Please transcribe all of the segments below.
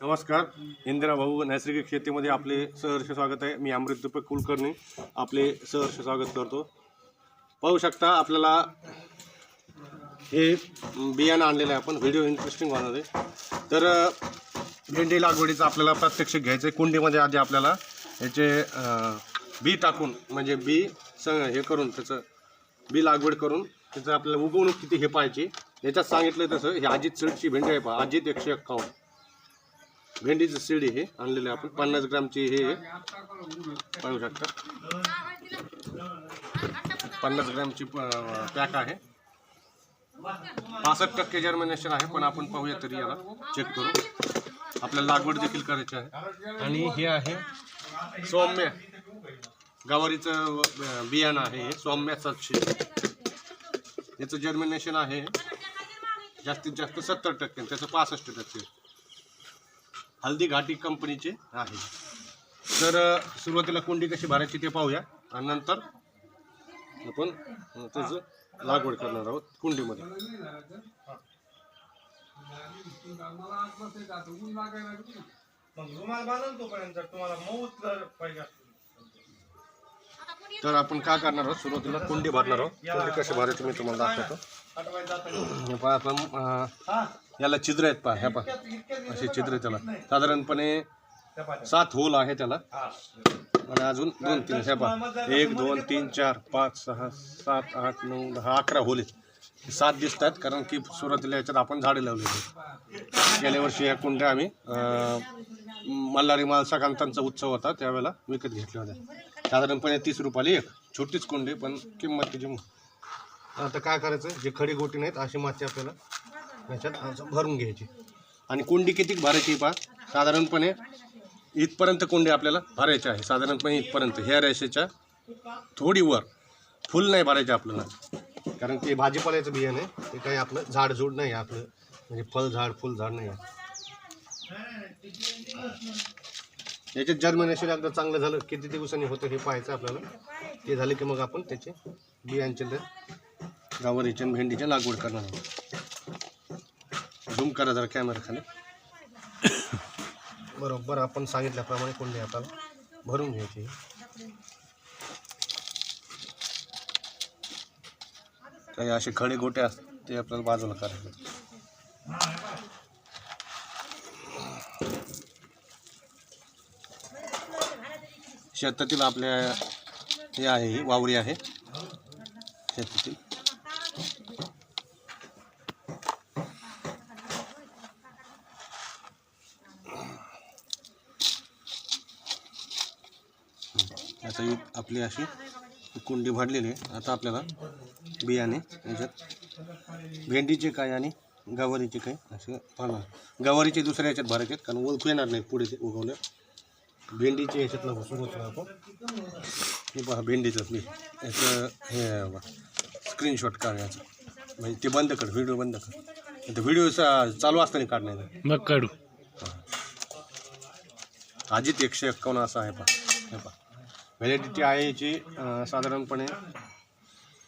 नमस्कार. इंदिरा भाऊ नैसर्गिक शेतीमध्ये आपले सहर्ष स्वागत आहे. मी अमृत दीपक कुलकर्णी आपले सहर्ष स्वागत करतो. पाहू शकता आपल्याला हे बियाणं आणलेलं आहे आपण. व्हिडिओ इंटरेस्टिंग होणार आहे. तर भेंडी लागवडीचं आपल्याला प्रात्यक्षिक घ्यायचं आहे. कुंडीमध्ये आधी आपल्याला याचे बी टाकून म्हणजे बी स हे करून त्याचं बी लागवड करून त्याचं आपल्याला उगवणूक किती हे पाहिजे याच्यात सांगितलं तसं हे अजित सीडची भेंडी आहे पहा. अजित एकशे एक्कावन्न. भेंडीचं शिडी हे आणलेलं आहे आपण. पन्नास ग्रामची हे पाहू शकता. पन्नास ग्रामची पॅक आहे. पासष्ट टक्के जर्मिनेशन आहे पण आपण पाहूया तरी याला. चेक करू. आपल्याला लागवड देखील करायची आहे. आणि हे आहे सौम्य. गवारीचं बियाणं आहे. हे सौम्य सातशे. याचं जर्मिनेशन आहे. जास्तीत जास्त सत्तर टक्के त्याचं पासष्ट टक्के. हल्दी घाटी कंपनीचे आहे. तर सुरुवातीला कुंडी कशी भरायची ते पाहूया. आणि नंतर आपण त्याचं लागवड करणार आहोत कुंडीमध्ये. मग रुमाल तोपर्यंत तुम्हाला मऊ पाहिजे तर आपण काय करणार आहोत? सुरुवातीला कुंडी भरणार आहोत. कुंडी कशी भरायची मी तुम्हाला दाखवतो. हे पहा आपण याला छिद्र आहेत पहा ह्या पहा. असे छिद्र आहेत त्याला. साधारणपणे सात होल आहे त्याला. आणि अजून दोन तीन ह्या पहा. एक दोन तीन चार पाच सहा सात आठ नऊ दहा अकरा होल आहेत. हे सात दिसत आहेत कारण की सुरुवातीला याच्यात आपण झाडे लावलेली गेल्या वर्षी या कुंड्या आम्ही मल्हारी मालसाकांतांचा उत्सव होता त्यावेळेला विकत घेतल्या होत्या. साधारणपणे तीस रुपयाला एक. छोटीच कुंडी पण किंमत म- आता काय करायचं? जे खडी गोटी नाहीत अशी माती आपल्याला याच्यात असं भरून घ्यायची. आणि कुंडी किती भरायची पहा? साधारणपणे इथपर्यंत कोंडे आपल्याला भरायचे आहे. साधारणपणे इथपर्यंत ह्या रेषेच्या थोडी वर. फुल नाही भरायचे आपल्याला. कारण ते भाजीपाल्याचं बियाणं आहे. ते काही आपलं झाड झुड नाही आहे आपलं. म्हणजे फळ झाड फुल झाड नाही आहे. याच्यात जर्मिनेशन एकदा चांगलं झालं किती दिवसांनी होतं हे पाहायचं आपल्याला. ते झालं की मग आपण त्याचे बियांचे तर गावरीच्या भेंडीच्या लागवड करणार आहोत. झूम करा जरा कॅमेरा खाली. बरोबर आपण सांगितल्याप्रमाणे कोणते आपल्याला भरून घ्यायची. काही असे खडे गोटे असतात ते आपल्याला बाजूला करायचे. शेतातील आपल्या हे आहे ही वावरी आहे. शेतातील. आता ही आपली अशी कुंडी भरलेली आहे. आता आपल्याला बियाणे याच्यात भेंडीचे काय आणि गवारीचे काय असे पाहणार. गवारीचे दुसऱ्या याच्यात भरायचे आहेत, कारण ओळखू येणार नाही पुढे ते उगवल्या भेंडीचे याच्यातलं सुरुवात करू आपण. हे पहा भेंडीचं मी याचं हे स्क्रीनशॉट काढ याचं म्हणजे ते बंद कर व्हिडिओ बंद कर. ते व्हिडिओ चालू असताना काढणार मग काढू. अजित एकशे एक्कावन्न असं आहे पहा. हे पहा. व्हॅलिडिटी आहे याची साधारणपणे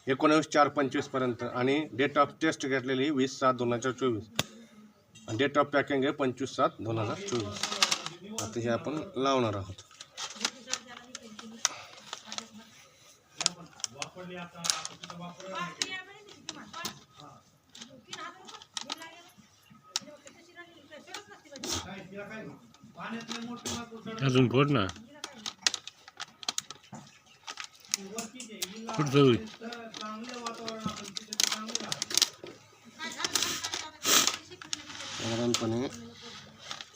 एकोणावीस चार पंचवीसपर्यंत आणि डेट ऑफ टेस्ट घेतलेली वीस सात दोन हजार चोवीस. आणि डेट ऑफ पॅकिंग आहे पंचवीस सात दोन हजार चोवीस. आता हे आपण लावणार आहोत. अजून फोड ना. कुठं जाऊ? साधारणपणे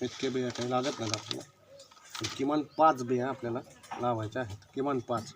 इतके बिया काही लागत नाही आपल्याला. किमान पाच बिया आपल्याला लावायच्या आहेत. किमान पाच.